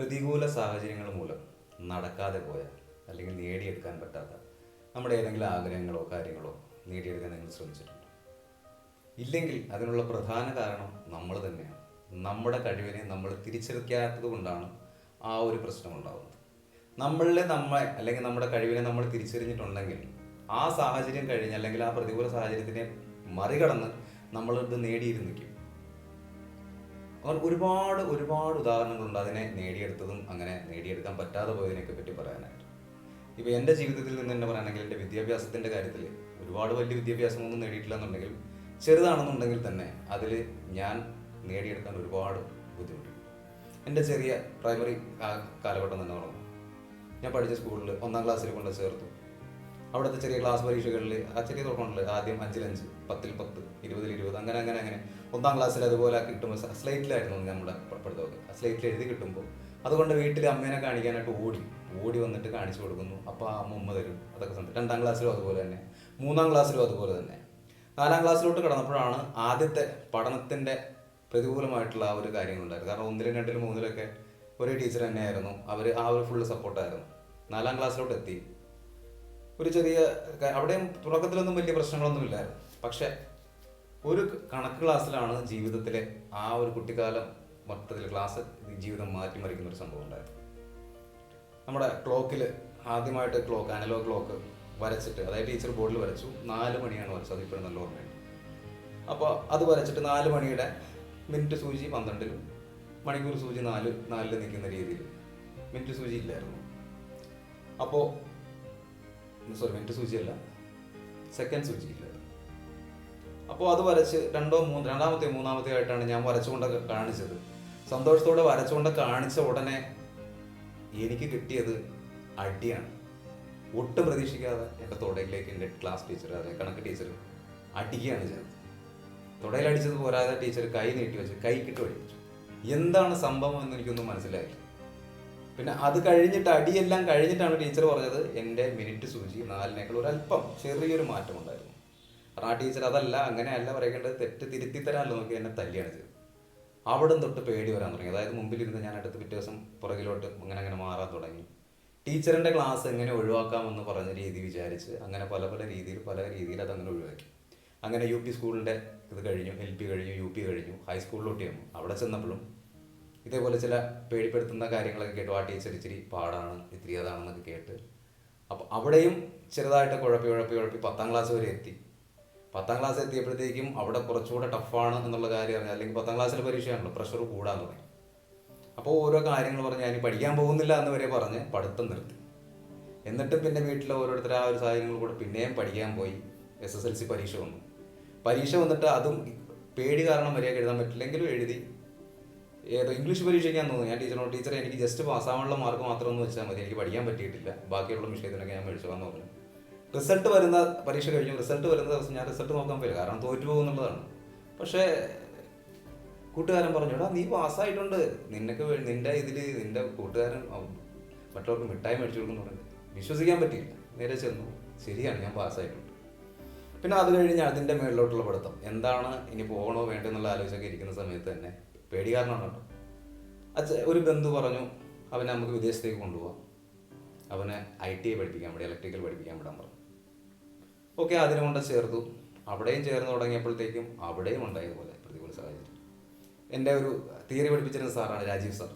പ്രതികൂല സാഹചര്യങ്ങൾ മൂലം നടക്കാതെ പോയ അല്ലെങ്കിൽ നേടിയെടുക്കാൻ പറ്റാത്ത നമ്മുടെ ഏതെങ്കിലും ആഗ്രഹങ്ങളോ കാര്യങ്ങളോ നേടിയെടുക്കാൻ നിങ്ങൾ ശ്രമിച്ചിട്ടുണ്ട്. ഇല്ലെങ്കിൽ അതിനുള്ള പ്രധാന കാരണം നമ്മൾ തന്നെയാണ്. നമ്മുടെ കഴിവിനെ നമ്മൾ തിരിച്ചറിയാത്തത് കൊണ്ടാണ് ആ ഒരു പ്രശ്നം ഉണ്ടാകുന്നത് നമ്മളിലെ നമ്മളെ അല്ലെങ്കിൽ നമ്മുടെ കഴിവിനെ നമ്മൾ തിരിച്ചറിഞ്ഞിട്ടുണ്ടെങ്കിൽ ആ സാഹചര്യം കഴിഞ്ഞ് അല്ലെങ്കിൽ ആ പ്രതികൂല സാഹചര്യത്തിനെ മറികടന്ന് നമ്മളിത് നേടിയിരുന്നിരിക്കും അവർ ഒരുപാട് ഒരുപാട് ഉദാഹരണങ്ങളുണ്ട് അതിനെ നേടിയെടുത്തതും അങ്ങനെ നേടിയെടുക്കാൻ പറ്റാതെ പോയതിനെയൊക്കെ പറ്റി പറയാനായിട്ട്. ഇപ്പോൾ എന്റെ ജീവിതത്തിൽ നിന്ന് തന്നെ പറയുകയാണെങ്കിൽ എന്റെ വിദ്യാഭ്യാസത്തിന്റെ കാര്യത്തിൽ ഒരുപാട് വലിയ വിദ്യാഭ്യാസമൊന്നും നേടിയിട്ടില്ല ചെറുതാണെന്നുണ്ടെങ്കിൽ തന്നെ അതിൽ ഞാൻ നേടിയെടുക്കാൻ ഒരുപാട് ബുദ്ധിമുട്ടുണ്ട്. എന്റെ ചെറിയ പ്രൈമറി കാലഘട്ടം തന്നെ പറഞ്ഞു ഞാൻ പഠിച്ച സ്കൂളിൽ ഒന്നാം ക്ലാസ്സിൽ കൊണ്ട് ചേർത്തു. അവിടുത്തെ ചെറിയ ക്ലാസ് പരീക്ഷകളിൽ ആ ചെറിയ തുടക്കമുണ്ട് ആദ്യം അഞ്ചിൽ അഞ്ച് പത്തിൽ പത്ത് ഇരുപതിൽ ഇരുപത് അങ്ങനെ അങ്ങനെ അങ്ങനെ. ഒന്നാം ക്ലാസ്സിൽ അതുപോലെ കിട്ടുമ്പോൾ സ്ലേറ്റിലായിരുന്നു നമ്മുടെ പഠിത്തമൊക്കെ. ആ സ്ലേറ്റിൽ എഴുതി കിട്ടുമ്പോൾ അതുകൊണ്ട് വീട്ടിൽ അമ്മേനെ കാണിക്കാനായിട്ട് ഓടി ഓടി വന്നിട്ട് കാണിച്ചു കൊടുക്കുന്നു. അപ്പോൾ ആ അമ്മ തരും. അതൊക്കെ സംഭവം രണ്ടാം ക്ലാസ്സിലും അതുപോലെ തന്നെ. മൂന്നാം ക്ലാസ്സിലും അതുപോലെ തന്നെ. നാലാം ക്ലാസ്സിലോട്ട് കടന്നപ്പോഴാണ് ആദ്യത്തെ പഠനത്തിന്റെ പ്രതികൂലമായിട്ടുള്ള ആ ഒരു കാര്യങ്ങളുണ്ടായിരുന്നു കാരണം ഒന്നിലും രണ്ടിലും മൂന്നിലൊക്കെ ഒരേ ടീച്ചർ തന്നെയായിരുന്നു. അവർ ആ ഒരു ഫുള്ള് സപ്പോർട്ടായിരുന്നു നാലാം ക്ലാസ്സിലോട്ട് എത്തി. ഒരു ചെറിയ അവിടെയും തുടക്കത്തിലൊന്നും വലിയ പ്രശ്നങ്ങളൊന്നും ഇല്ലായിരുന്നു. പക്ഷെ ഒരു കണക്ക് ക്ലാസ്സിലാണ് ജീവിതത്തിലെ ആ ഒരു കുട്ടിക്കാലം മൊത്തത്തിൽ ക്ലാസ് ജീവിതം മാറ്റിമറിക്കുന്ന ഒരു സംഭവം ഉണ്ടായിരുന്നു നമ്മുടെ ക്ലോക്കിൽ ആദ്യമായിട്ട് ക്ലോക്ക് അനലോഗ് ക്ലോക്ക് വരച്ചിട്ട് അതായത് ടീച്ചർ ബോർഡിൽ വരച്ചു നാല് മണിയാണ് വരച്ചത് അതിപ്പോഴും നല്ല ഓർമ്മയുണ്ട്. അപ്പോൾ അത് വരച്ചിട്ട് നാല് മണിയുടെ മിനിറ്റ് സൂചി പന്ത്രണ്ടിലും മണിക്കൂർ സൂചി നാല് നാലിൽ നിൽക്കുന്ന രീതിയിൽ മിനിറ്റ് സൂചി ഇല്ലായിരുന്നു. അപ്പോൾ സോറി മിനിറ്റ് സൂചിയല്ല. സെക്കൻഡ് സൂചി അപ്പോൾ അത് വരച്ച് രണ്ടോ മൂന്ന് രണ്ടാമത്തെ മൂന്നാമത്തെ ആയിട്ടാണ് ഞാൻ വരച്ചുകൊണ്ട് കാണിച്ചത്. സന്തോഷത്തോടെ വരച്ചുകൊണ്ട് കാണിച്ച ഉടനെ എനിക്ക് കിട്ടിയത് അടിയാണ്. ഒട്ടും പ്രതീക്ഷിക്കാതെ എന്റെ തുടയിലേക്ക് എന്റെ ക്ലാസ് ടീച്ചർ അതെ കണക്ക് ടീച്ചർ അടിക്കുകയാണ് ചെയ്തത്. തുടയിലടിച്ചത് പോരാതെ ടീച്ചർ കൈ നീട്ടി വെച്ച് കൈ കിട്ടി അടിച്ചു എന്താണ് സംഭവം എന്ന് എനിക്കൊന്നും മനസ്സിലായില്ല. പിന്നെ അത് കഴിഞ്ഞിട്ട് അടിയെല്ലാം കഴിഞ്ഞിട്ടാണ് ടീച്ചർ പറഞ്ഞത് എന്റെ മിനിറ്റ് സൂചി നാലിനേക്കാൾ ഒരല്പം ചെറിയൊരു മാറ്റം ഉണ്ടായിരുന്നു കാരണം ആ ടീച്ചർ അതല്ല അങ്ങനെയല്ല പറയേണ്ടത് തെറ്റ് തിരുത്തി തരാമല്ലോ നോക്കി എന്നെ തല്ലിയാണ് ചെയ്തത്. അവിടെ തൊട്ട് പേടി വരാൻ തുടങ്ങി. അതായത് മുമ്പിലിരുന്ന് ഞാൻ അടുത്ത് പിറ്റേ ദിവസം പുറകിലോട്ട് അങ്ങനെ അങ്ങനെ മാറാൻ തുടങ്ങി. ടീച്ചറിന്റെ ക്ലാസ് എങ്ങനെ ഒഴിവാക്കാമെന്ന് പറഞ്ഞ രീതി വിചാരിച്ച് അങ്ങനെ പല പല രീതിയിൽ പല രീതിയിൽ അതങ്ങനെ ഒഴിവാക്കി. അങ്ങനെ യു പി സ്കൂളിന്റെ ഇത് കഴിഞ്ഞു എൽ പി കഴിഞ്ഞു യു പി കഴിഞ്ഞു ഹൈസ്കൂളിലോട്ട് ചെന്നു. അവിടെ ചെന്നപ്പോഴും ഇതേപോലെ ചില പേടിപ്പെടുത്തുന്ന കാര്യങ്ങളൊക്കെ കേട്ടു. ആ ടീച്ചർ ഇച്ചിരി പാടാണ് ഇത്തിരി അതാണെന്നൊക്കെ കേട്ട്. അപ്പോൾ അവിടെയും ചെറുതായിട്ട് കുഴപ്പി കുഴപ്പി കുഴപ്പി പത്താം ക്ലാസ് വരെ എത്തി. പത്താം ക്ലാസ് എത്തിയപ്പോഴത്തേക്കും അവിടെ കുറച്ചുകൂടെ ടഫാണ് എന്നുള്ള കാര്യം അറിഞ്ഞു. അല്ലെങ്കിൽ പത്താം ക്ലാസ്സിലെ പരീക്ഷയാണല്ലോ പ്രഷർ കൂടാൻ തുടങ്ങി. അപ്പോൾ ഓരോ കാര്യങ്ങൾ പറഞ്ഞ് ഞാൻ പഠിക്കാൻ പോകുന്നില്ല എന്ന് വരെ പറഞ്ഞ് പഠിത്തം നിർത്തി. എന്നിട്ടും പിന്നെ വീട്ടിലെ ഓരോരുത്തർ ആ ഒരു സാഹചര്യങ്ങൾ കൂടെ പിന്നെയും പഠിക്കാൻ പോയി. എസ് എസ് എൽ സി പരീക്ഷ വന്നു. പരീക്ഷ വന്നിട്ട് അതും പേടി കാരണം വരെയൊക്കെ എഴുതാൻ പറ്റില്ലെങ്കിലും എഴുതി. ഏതോ ഇംഗ്ലീഷ് പരീക്ഷയ്ക്കാൻ തോന്നുന്നു. ഞാൻ ടീച്ചറിനോട് ടീച്ചറെ എനിക്ക് ജസ്റ്റ് പാസ്സാവാനുള്ള മാർക്ക് മാത്രം ഒന്ന് വെച്ചാൽ മതി. എനിക്ക് പഠിക്കാൻ പറ്റിയിട്ടില്ല. ബാക്കിയുള്ള വിഷയത്തിനൊക്കെ ഞാൻ മേടിച്ചോന്ന് പറഞ്ഞു. റിസൾട്ട് വരുന്ന പരീക്ഷ കഴിഞ്ഞു. റിസൾട്ട് വരുന്ന ദിവസം ഞാൻ റിസൾട്ട് നോക്കാൻ പോയില്ല. കാരണം തോറ്റു പോകുന്നുള്ളതാണ് പക്ഷേ കൂട്ടുകാരൻ പറഞ്ഞു എടാ നീ പാസ്സായിട്ടുണ്ട് നിനക്ക് നിന്റെ ഇതിൽ നിന്റെ കൂട്ടുകാരൻ മറ്റുള്ളവർക്ക് മിഠായി മേടിച്ചു കൊടുക്കുന്നു പറഞ്ഞു. വിശ്വസിക്കാൻ പറ്റിയില്ല. നേരെ ചെന്നു. ശരിയാണ് ഞാൻ പാസ്സായിട്ടുണ്ട് പിന്നെ അത് കഴിഞ്ഞ് അതിന്റെ മേളിലോട്ടുള്ള പഠിത്തം. എന്താണ് ഇനി പോകണോ വേണ്ടെന്നുള്ള ആലോചിച്ചൊക്കെ ഇരിക്കുന്ന സമയത്ത് തന്നെ പേടി കാരണം കേട്ടോ അച്ഛ ഒരു ബന്ധു പറഞ്ഞു അവനെ നമുക്ക് വിദേശത്തേക്ക് കൊണ്ടുപോകാം അവനെ ഐ ടി ഐ പഠിപ്പിക്കാൻ വിടാം ഇലക്ട്രിക്കൽ പഠിപ്പിക്കാൻ വിടാൻ പറഞ്ഞു. ഓക്കെ അതിനെ കൊണ്ട് ചേർത്തു. അവിടെയും ചേർന്ന് തുടങ്ങിയപ്പോഴത്തേക്കും അവിടെയും ഉണ്ടായതുപോലെ പ്രതികൂല സാഹചര്യം. എന്റെ ഒരു തിയറി പഠിപ്പിച്ചിരുന്ന സാറാണ് രാജീവ് സാർ.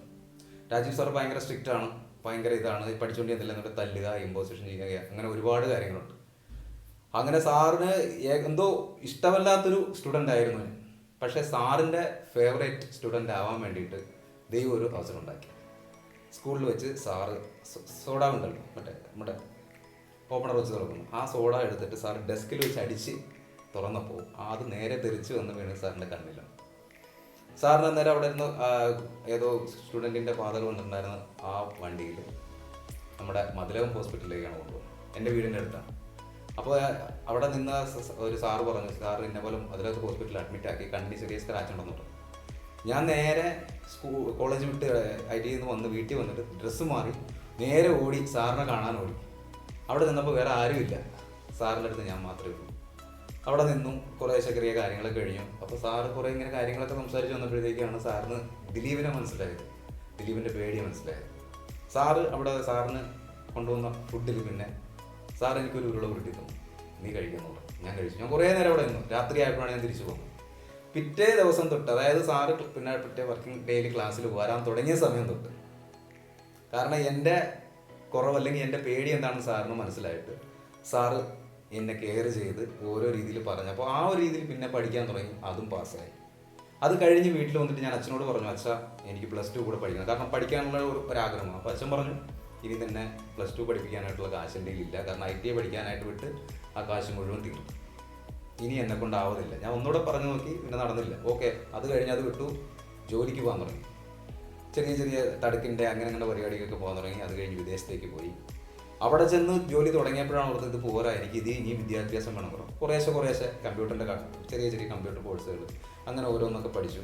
രാജീവ് സാർ ഭയങ്കര സ്ട്രിക്റ്റ് ആണ് ഭയങ്കര ഇതാണ് പഠിച്ചുകൊണ്ടിരുന്നില്ല എന്നിട്ട് തല്ലുക ഇമ്പോസിഷൻ ചെയ്യുക അങ്ങനെ ഒരുപാട് കാര്യങ്ങളുണ്ട്. അങ്ങനെ സാറിന് എന്തോ ഇഷ്ടമല്ലാത്തൊരു സ്റ്റുഡന്റ് ആയിരുന്നു പക്ഷേ സാറിന്റെ ഫേവറേറ്റ് സ്റ്റുഡന്റ് ആവാൻ വേണ്ടിയിട്ട് ദൈവം ഒരു അവസരം ഉണ്ടാക്കി. സ്കൂളിൽ വെച്ച് സാറ് സോഡ ഉണ്ടല്ലോ മറ്റേ നമ്മുടെ ഓപ്പണർ വെച്ച് തുറക്കുന്നു. ആ സോഡ എടുത്തിട്ട് സാർ ഡെസ്കിൽ വെച്ച് അടിച്ച് തുറന്നപ്പോൾ അത് നേരെ തെറിച്ച് വന്ന് വീണ് സാറിന്റെ കണ്ണിലാണ് സാറിന് അന്നേരം അവിടെ ആ, ഏതോ സ്റ്റുഡന്റിന്റെ ഫാദർ കൊണ്ടുണ്ടായിരുന്ന ആ വണ്ടിയിൽ നമ്മുടെ മതിലകം ഹോസ്പിറ്റലിലേക്കാണ് കൊണ്ടുപോകുന്നത്. എന്റെ വീടിന്റെ അടുത്താണ്. അപ്പോൾ അവിടെ നിന്ന് ഒരു സാറ് പറഞ്ഞു സാർ ഇന്ന പോലും മതിലകത്ത് ഹോസ്പിറ്റലിൽ അഡ്മിറ്റ് ആക്കി കണ്ണിന് ചെറിയ സ്ക്രാച്ച് ഉണ്ടെന്ന് പറഞ്ഞു. ഞാൻ നേരെ സ്കൂൾ കോളേജ് വിട്ട് ഐ ടിയിൽ നിന്ന് വന്ന് വീട്ടിൽ വന്നിട്ട് ഡ്രസ്സ് മാറി നേരെ ഓടി സാറിനെ കാണാൻ ഓടി. അവിടെ നിന്നപ്പോൾ വേറെ ആരുമില്ല സാറിന്റെ അടുത്ത് ഞാൻ മാത്രമേ ഉള്ളൂ. അവിടെ നിന്നും കുറേ ചെറിയ കാര്യങ്ങളൊക്കെ കഴിഞ്ഞു. അപ്പോൾ സാറ് കുറേ ഇങ്ങനെ കാര്യങ്ങളൊക്കെ സംസാരിച്ച് വന്നപ്പോഴത്തേക്കാണ് സാറിന് ദിലീപിനെ മനസ്സിലായത്. ദിലീപിന്റെ പേടി മനസ്സിലായത്. സാറ് അവിടെ സാറിന് കൊണ്ടുവന്ന ഫുഡിൽ പിന്നെ സാർ എനിക്കൊരു ഉരുള ഉരുട്ടി തന്നു. നീ കഴിക്കുന്നു ഞാൻ കഴിച്ചു. ഞാൻ കുറേ നേരം അവിടെ നിന്നു. രാത്രി ആയപ്പോഴാണ് ഞാൻ തിരിച്ചു പോകുന്നത് പിറ്റേ ദിവസം തൊട്ട് അതായത് സാറ് പിന്നെ പിറ്റേ വർക്കിംഗ് ഡെയിലി ക്ലാസ്സിൽ വരാൻ തുടങ്ങിയ സമയം തൊട്ട് കാരണം എന്റെ കുറവ് അല്ലെങ്കിൽ എന്റെ പേടി എന്താണെന്ന് സാറിന് മനസ്സിലായിട്ട് സാറ് എന്നെ കെയർ ചെയ്ത് ഓരോ രീതിയിൽ പറഞ്ഞു. അപ്പോൾ ആ ഒരു രീതിയിൽ പിന്നെ പഠിക്കാൻ തുടങ്ങി. അതും പാസ്സായി. അത് കഴിഞ്ഞ് വീട്ടിൽ വന്നിട്ട് ഞാൻ അച്ഛനോട് പറഞ്ഞു അച്ഛാ എനിക്ക് പ്ലസ് ടു കൂടെ പഠിക്കണം. കാരണം പഠിക്കാനുള്ള ഒരു ആഗ്രഹമാണ് അപ്പോൾ അച്ഛൻ പറഞ്ഞു ഇനി തന്നെ പ്ലസ് ടു പഠിപ്പിക്കാനായിട്ടുള്ള കാശ് എന്റെ ഇല്ല. കാരണം ഐ ടി ഐ പഠിക്കാനായിട്ട് വിട്ട് ആ കാശ് മുഴുവൻ തീർന്നു ഇനി എന്നെ കൊണ്ടാവുന്നില്ല ഞാൻ ഒന്നുകൂടെ പറഞ്ഞു നോക്കി പിന്നെ നടന്നില്ല. ഓക്കെ അത് കഴിഞ്ഞ് അത് വിട്ടു. ജോലിക്ക് പോകാൻ തുടങ്ങി. ചെറിയ ചെറിയ തടുക്കിന്റെ അങ്ങനെ അങ്ങനെ പരിപാടിക്കൊക്കെ പോകാൻ തുടങ്ങി. അത് കഴിഞ്ഞ് വിദേശത്തേക്ക് പോയി. അവിടെ ചെന്ന് ജോലി തുടങ്ങിയപ്പോഴാണ് ഓർത്തത് ഇത് പോരാ എനിക്ക് ഇത് ഇനി വിദ്യാഭ്യാസം വേണം പറഞ്ഞു. കുറേശ്ശെ കുറേശ്ശെ കമ്പ്യൂട്ടറിന്റെ ചെറിയ ചെറിയ കമ്പ്യൂട്ടർ കോഴ്സുകൾ. അങ്ങനെ ഓരോന്നൊക്കെ പഠിച്ചു.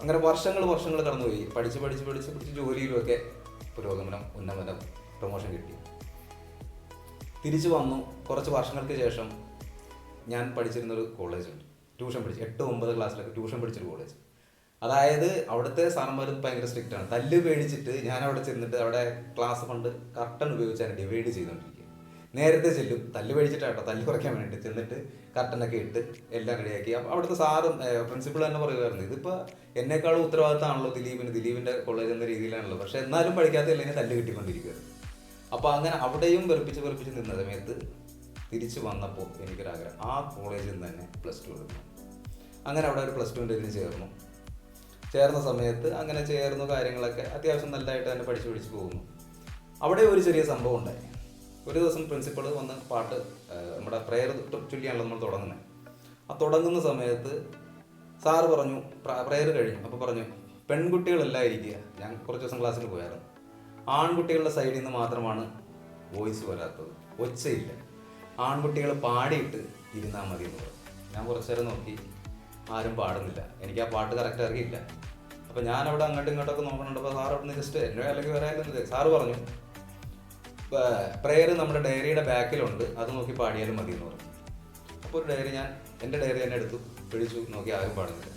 അങ്ങനെ വർഷങ്ങൾ വർഷങ്ങൾ കടന്നുപോയി. പഠിച്ച് പഠിച്ച് പഠിച്ച് പഠിച്ച് ജോലിയിലുമൊക്കെ പുരോഗമനം ഉന്നമനം പ്രൊമോഷൻ കിട്ടി. തിരിച്ചു വന്നു. കുറച്ച് വർഷങ്ങൾക്ക് ശേഷം ഞാൻ പഠിച്ചിരുന്നൊരു കോളേജുണ്ട്. ട്യൂഷൻ പഠിച്ചു എട്ട് ഒമ്പത് ക്ലാസ്സിലൊക്കെ ട്യൂഷൻ പഠിച്ചൊരു കോളേജ്. അതായത് അവിടുത്തെ സാറന്മാർ ഭയങ്കര സ്ട്രിക്റ്റ് ആണ്. തല്ല് പേടിച്ചിട്ട് ഞാൻ അവിടെ ചെന്നിട്ട് അവിടെ ക്ലാസ് ഫണ്ട് കർട്ടൻ ഉപയോഗിച്ചാണ് ഡിവൈഡ് ചെയ്തുകൊണ്ടിരിക്കുക നേരത്തെ ചെല്ലും. തല്ല് പേടിച്ചിട്ടാട്ടോ തല്ല് കുറയ്ക്കാൻ വേണ്ടിയിട്ട് ചെന്നിട്ട് കർട്ടനൊക്കെ ഇട്ട് എല്ലാം റെഡിയാക്കി അവിടുത്തെ സാറും പ്രിൻസിപ്പൾ തന്നെ പറയുമായിരുന്നു ഇതിപ്പോൾ എന്നെക്കാളും ഉത്തരവാദിത്തമാണല്ലോ ദിലീപിന്. ദിലീപിന്റെ കോളേജ് എന്ന രീതിയിലാണല്ലോ. പക്ഷേ എന്നാലും പഠിക്കാത്ത ഇല്ലെങ്കിൽ തല്ല് കിട്ടിക്കൊണ്ടിരിക്കുകയാണ് അപ്പോൾ അങ്ങനെ അവിടെയും വെറുപ്പിച്ച് വെറുപ്പിച്ച് നിന്ന സമയത്ത് തിരിച്ചു വന്നപ്പോൾ എനിക്കൊരാഗ്രഹം. ആ കോളേജിൽ നിന്ന് തന്നെ പ്ലസ് ടു എടുക്കണം. അങ്ങനെ അവിടെ ഒരു പ്ലസ് ടുവിന്റെ ഇതിന് ചേർന്നു. ചേർന്ന സമയത്ത് അങ്ങനെ ചേർന്നു കാര്യങ്ങളൊക്കെ അത്യാവശ്യം നല്ലതായിട്ട് തന്നെ പഠിച്ചു പഠിച്ച് പോകുന്നു. അവിടെ ഒരു ചെറിയ സംഭവം ഉണ്ടായി. ഒരു ദിവസം പ്രിൻസിപ്പൾ വന്ന് പാട്ട് നമ്മുടെ പ്രെയർ ചൊല്ലിയാണല്ലോ നമ്മൾ തുടങ്ങുന്നത് ആ തുടങ്ങുന്ന സമയത്ത് സാറ് പറഞ്ഞു പ്രെയർ കഴിഞ്ഞു. അപ്പോൾ പറഞ്ഞു പെൺകുട്ടികളെല്ലാം ഇരിക്കുക ഞാൻ കുറച്ച് ദിവസം ക്ലാസ്സിൽ പോയായിരുന്നു. ആൺകുട്ടികളുടെ സൈഡിൽ നിന്ന് മാത്രമാണ് വോയിസ് വരാത്തത്. ഒച്ചയില്ല. ആൺകുട്ടികൾ പാടിയിട്ട് ഇരുന്നാൽ മതി എന്ന് പറഞ്ഞു. ഞാൻ കുറച്ച് നേരം നോക്കി. ആരും പാടുന്നില്ല. എനിക്ക് ആ പാട്ട് കറക്റ്റ് അറിയില്ല. അപ്പോൾ ഞാൻ അവിടെ അങ്ങോട്ടും ഇങ്ങോട്ടൊക്കെ നോക്കണുണ്ട്. അപ്പോൾ സാർ അവിടെ നിന്ന് ജസ്റ്റ് എന്നെ അല്ലെങ്കിൽ വരായിരുന്നത് സാറ് പറഞ്ഞു പ്രെയർ നമ്മുടെ ഡയറിയുടെ ബാക്കിലുണ്ട്. അത് നോക്കി പാടിയാലും മതി എന്ന് പറഞ്ഞു. അപ്പോൾ ഒരു ഡയറി ഞാൻ എന്റെ ഡയറി തന്നെ എടുത്തു. പിടിച്ചു നോക്കി ആരും പാടുന്നില്ല.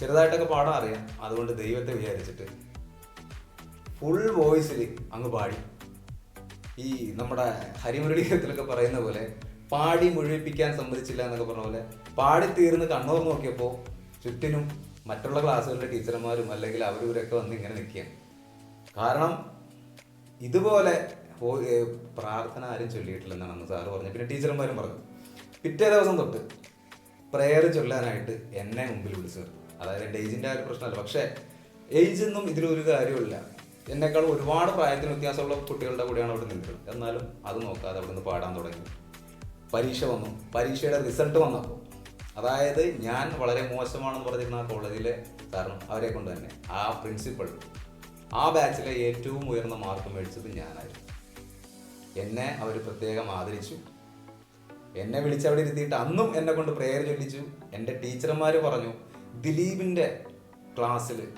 ചെറുതായിട്ടൊക്കെ പാടാൻ അറിയാം. അതുകൊണ്ട് ദൈവത്തെ വിചാരിച്ചിട്ട് ഫുൾ വോയിസിൽ അങ്ങ് പാടി. ഈ നമ്മുടെ ഹരിമുരളീകരത്തിലൊക്കെ പറയുന്ന പോലെ പാടി മുഴുവിപ്പിക്കാൻ സമ്മതിച്ചില്ല എന്നൊക്കെ പറഞ്ഞ പോലെ പാടി തീർന്ന് കണ്ണൂർ നോക്കിയപ്പോൾ ചുറ്റിനും മറ്റുള്ള ക്ലാസ്സുകളിലെ ടീച്ചർമാരും അല്ലെങ്കിൽ അവരൂരൊക്കെ വന്ന് ഇങ്ങനെ നിൽക്കുകയാണ്. കാരണം ഇതുപോലെ പ്രാർത്ഥന ആരും ചൊല്ലിയിട്ടില്ലെന്നാണ് അന്ന് സാറ് പറഞ്ഞത്. പിന്നെ ടീച്ചർമാരും പറഞ്ഞു. പിറ്റേ ദിവസം തൊട്ട് പ്രെയർ ചൊല്ലാനായിട്ട് എന്നെ മുമ്പിൽ വിളിച്ചു. നിർത്തി അതായത് എന്റെ ഏജിന്റെ ആ ഒരു പ്രശ്നമല്ല പക്ഷേ ഏജ് ഒന്നും ഇതിലൊരു കാര്യമില്ല എന്നെക്കാൾ ഒരുപാട് പ്രായത്തിന് വ്യത്യാസമുള്ള കുട്ടികളുടെ കൂടെയാണ് അവിടെ നിൽക്കുന്നത്. എന്നാലും അത് നോക്കാതെ അവിടെ നിന്ന് പാടാൻ തുടങ്ങി. പരീക്ഷ വന്നു. പരീക്ഷയുടെ റിസൾട്ട് വന്നപ്പോൾ അതായത് ഞാൻ വളരെ മോശമാണെന്ന് പറഞ്ഞിരുന്ന ആ കോളേജിലെ കാരണം അവരെ കൊണ്ട് തന്നെ. ആ പ്രിൻസിപ്പൾ ആ ബാച്ചിലെ ഏറ്റവും ഉയർന്ന മാർക്ക് മേടിച്ചത് ഞാനായിരുന്നു. എന്നെ അവർ പ്രത്യേകം ആദരിച്ചു. എന്നെ വിളിച്ചവിടെ ഇരുത്തിയിട്ട് അന്നും എന്നെ കൊണ്ട് പ്രേയർ ചൊല്ലിച്ചു. എന്റെ ടീച്ചർമാർ പറഞ്ഞു ദിലീപിന്റെ ക്ലാസ്സിൽ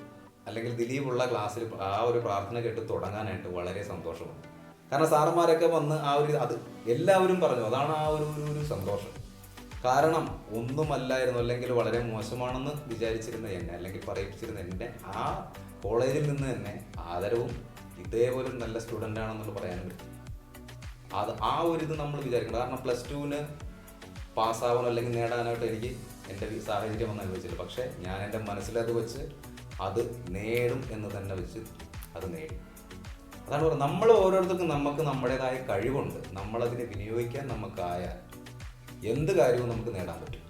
അല്ലെങ്കിൽ ദിലീപ് ഉള്ള ക്ലാസ്സിൽ ആ ഒരു പ്രാർത്ഥന കേട്ട് തുടങ്ങാനായിട്ട് വളരെ സന്തോഷമാണ് കാരണം സാറന്മാരൊക്കെ വന്ന് ആ ഒരു അത് എല്ലാവരും പറഞ്ഞു. അതാണ് ആ ഒരു ഒരു- ഒരു സന്തോഷം. കാരണം ഒന്നുമല്ലായിരുന്നു അല്ലെങ്കിൽ വളരെ മോശമാണെന്ന് വിചാരിച്ചിരുന്ന എന്നെ അല്ലെങ്കിൽ പറയിപ്പിച്ചിരുന്ന എന്നെ ആ കോളേജിൽ നിന്ന് തന്നെ ആദരവും ഇതേപോലെ നല്ല സ്റ്റുഡന്റ് ആണെന്നുള്ള പറയാനും പറ്റും. അത് ആ ഒരു ഇത് നമ്മൾ വിചാരിക്കണം. കാരണം പ്ലസ് ടുവിന് പാസ്സാവാനോ അല്ലെങ്കിൽ നേടാനായിട്ട് എനിക്ക് എന്റെ സാഹചര്യം ഒന്നും അനുഭവിച്ചില്ല പക്ഷേ ഞാൻ എന്റെ മനസ്സിലത് വെച്ച് അത് നേടും എന്ന് തന്നെ വെച്ച് അത് നേടി. അതാണ് പറയുന്നത് നമ്മൾ ഓരോരുത്തർക്കും നമുക്ക് നമ്മുടേതായ കഴിവുണ്ട്. നമ്മളതിനെ വിനിയോഗിക്കാൻ നമുക്കായാൽ എന്ത് കാര്യവും നമുക്ക് നേടാൻ പറ്റും.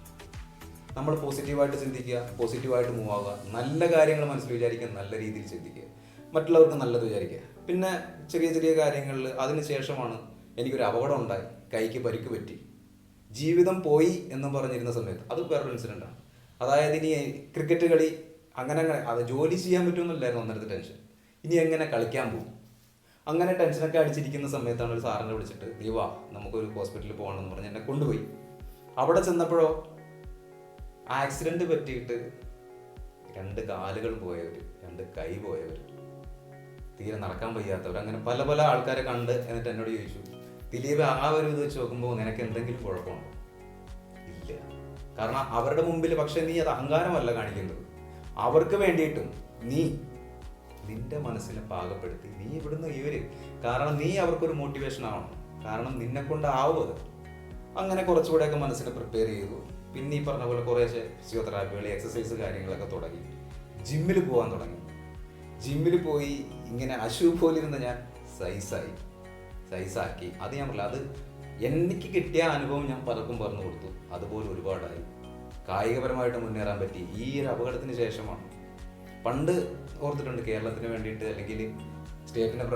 നമ്മൾ പോസിറ്റീവായിട്ട് ചിന്തിക്കുക പോസിറ്റീവായിട്ട് മൂവ് ആവുക നല്ല കാര്യങ്ങൾ മനസ്സിൽ വിചാരിക്കുക നല്ല രീതിയിൽ ചിന്തിക്കുക. മറ്റുള്ളവർക്ക് നല്ലത് വിചാരിക്കുക. പിന്നെ ചെറിയ ചെറിയ കാര്യങ്ങളിൽ അതിന് ശേഷമാണ് എനിക്കൊരു അപകടം ഉണ്ടായി. കൈക്ക് പരിക്ക് പറ്റി. ജീവിതം പോയി എന്ന് പറഞ്ഞിരുന്ന സമയത്ത് അത് വേറൊരു ഇൻസിഡന്റാണ് അതായത് ഇനി ക്രിക്കറ്റ് കളി അങ്ങനെ അങ്ങനെ അത് ജോലി ചെയ്യാൻ പറ്റുമെന്നില്ലായിരുന്നു അന്നേരത്തെ ടെൻഷൻ ഇനി എങ്ങനെ കളിക്കാൻ പോകും? അങ്ങനെ ടെൻഷനൊക്കെ അടിച്ചിരിക്കുന്ന സമയത്താണ് ഒരു സാറിനെ വിളിച്ചിട്ട് നീ വാ നമുക്കൊരു ഹോസ്പിറ്റലിൽ പോകണം എന്ന് പറഞ്ഞ് എന്നെ കൊണ്ടുപോയി. അവിടെ ചെന്നപ്പോഴോ ആക്സിഡന്റ് പറ്റിയിട്ട് രണ്ട് കാലുകൾ പോയവർ രണ്ട് കൈ പോയവർ തീരെ നടക്കാൻ വയ്യാത്തവർ അങ്ങനെ പല പല ആൾക്കാരെ കണ്ട് എന്നിട്ട് എന്നോട് ചോദിച്ചു ദിലീപ് ആ ഒരു ഇത് വെച്ച് നോക്കുമ്പോൾ നിനക്ക് എന്തെങ്കിലും കുഴപ്പമുണ്ടോ? ഇല്ല. കാരണം അവരുടെ മുമ്പിൽ പക്ഷെ നീ അത് അഹങ്കാരമല്ല കാണിക്കുന്നത്. അവർക്ക് വേണ്ടിയിട്ടും നീ നിന്റെ മനസ്സിനെ പാകപ്പെടുത്തി. നീ ഇവിടുന്ന് ഇവർ കാരണം നീ അവർക്കൊരു മോട്ടിവേഷൻ ആവണം. കാരണം നിന്നെ കൊണ്ടാവും അത് അങ്ങനെ കുറച്ചുകൂടെയൊക്കെ മനസ്സിനെ പ്രിപ്പയർ ചെയ്തു. പിന്നെ ഈ പറഞ്ഞ പോലെ കുറേ ഫിസിയോതെറാപ്പികൾ എക്സസൈസ് കാര്യങ്ങളൊക്കെ തുടങ്ങി. ജിമ്മിൽ പോകാൻ തുടങ്ങി. ജിമ്മിൽ പോയി ഇങ്ങനെ അശു പോലിരുന്ന ഞാൻ സൈസായി സൈസാക്കി അത് ഞാൻ പറഞ്ഞില്ല അത് എനിക്ക് കിട്ടിയ അനുഭവം ഞാൻ പലർക്കും പറഞ്ഞു കൊടുത്തു. അതുപോലെ ഒരുപാടായി. കായികപരമായിട്ട് മുന്നേറാൻ പറ്റി. ഈ ഒരു അപകടത്തിന് ശേഷമാണ് പണ്ട് ഓർത്തിട്ടുണ്ട് കേരളത്തിന് വേണ്ടിയിട്ട് അല്ലെങ്കിൽ സ്റ്റേറ്റിന്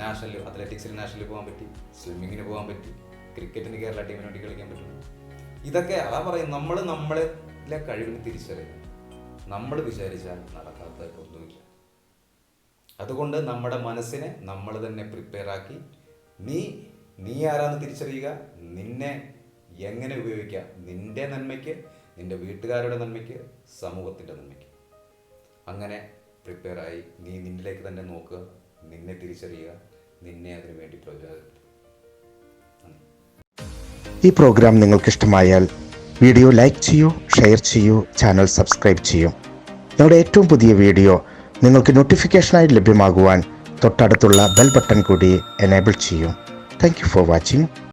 നാഷണൽ അത്ലറ്റിക്സിൽ നാഷണലിൽ പോകാൻ പറ്റി സ്വിമ്മിങ്ങിന് പോകാൻ പറ്റി ക്രിക്കറ്റിന് കേരള ടീമിന് വേണ്ടി കളിക്കാൻ പറ്റും ഇതൊക്കെ അതാ പറയും നമ്മൾ നമ്മളെ കഴിവിന് തിരിച്ചറിയുക. നമ്മൾ വിചാരിച്ചാൽ നടക്കാത്ത ഒന്നുമില്ല. അതുകൊണ്ട് നമ്മുടെ മനസ്സിനെ നമ്മൾ തന്നെ പ്രിപ്പയർ ആക്കി നീ നീ ആരാന്ന് തിരിച്ചറിയുക നിന്നെ എങ്ങനെ ഉപയോഗിക്കാം നിന്റെ നന്മയ്ക്ക് നിന്റെ വീട്ടുകാരുടെ നന്മയ്ക്ക് സമൂഹത്തിന്റെ നന്മയ്ക്ക്. അങ്ങനെ പ്രിപ്പയർ ആയി നീ നിന്നിലേക്ക് തന്നെ നോക്കുക നിന്നെ തിരിച്ചറിയുക നിന്നെ അതിനു വേണ്ടി പ്രചോദനം ഈ പ്രോഗ്രാം നിങ്ങൾക്ക് ഇഷ്ടമായാൽ വീഡിയോ ലൈക്ക് ചെയ്യൂ ഷെയർ ചെയ്യൂ ചാനൽ സബ്സ്ക്രൈബ് ചെയ്യൂ. ഞങ്ങളുടെ ഏറ്റവും പുതിയ വീഡിയോ നിങ്ങൾക്ക് നോട്ടിഫിക്കേഷനായി ലഭ്യമാകുവാൻ തൊട്ടടുത്തുള്ള ബെൽ ബട്ടൺ കൂടി എനേബിൾ ചെയ്യൂ. Thank for watching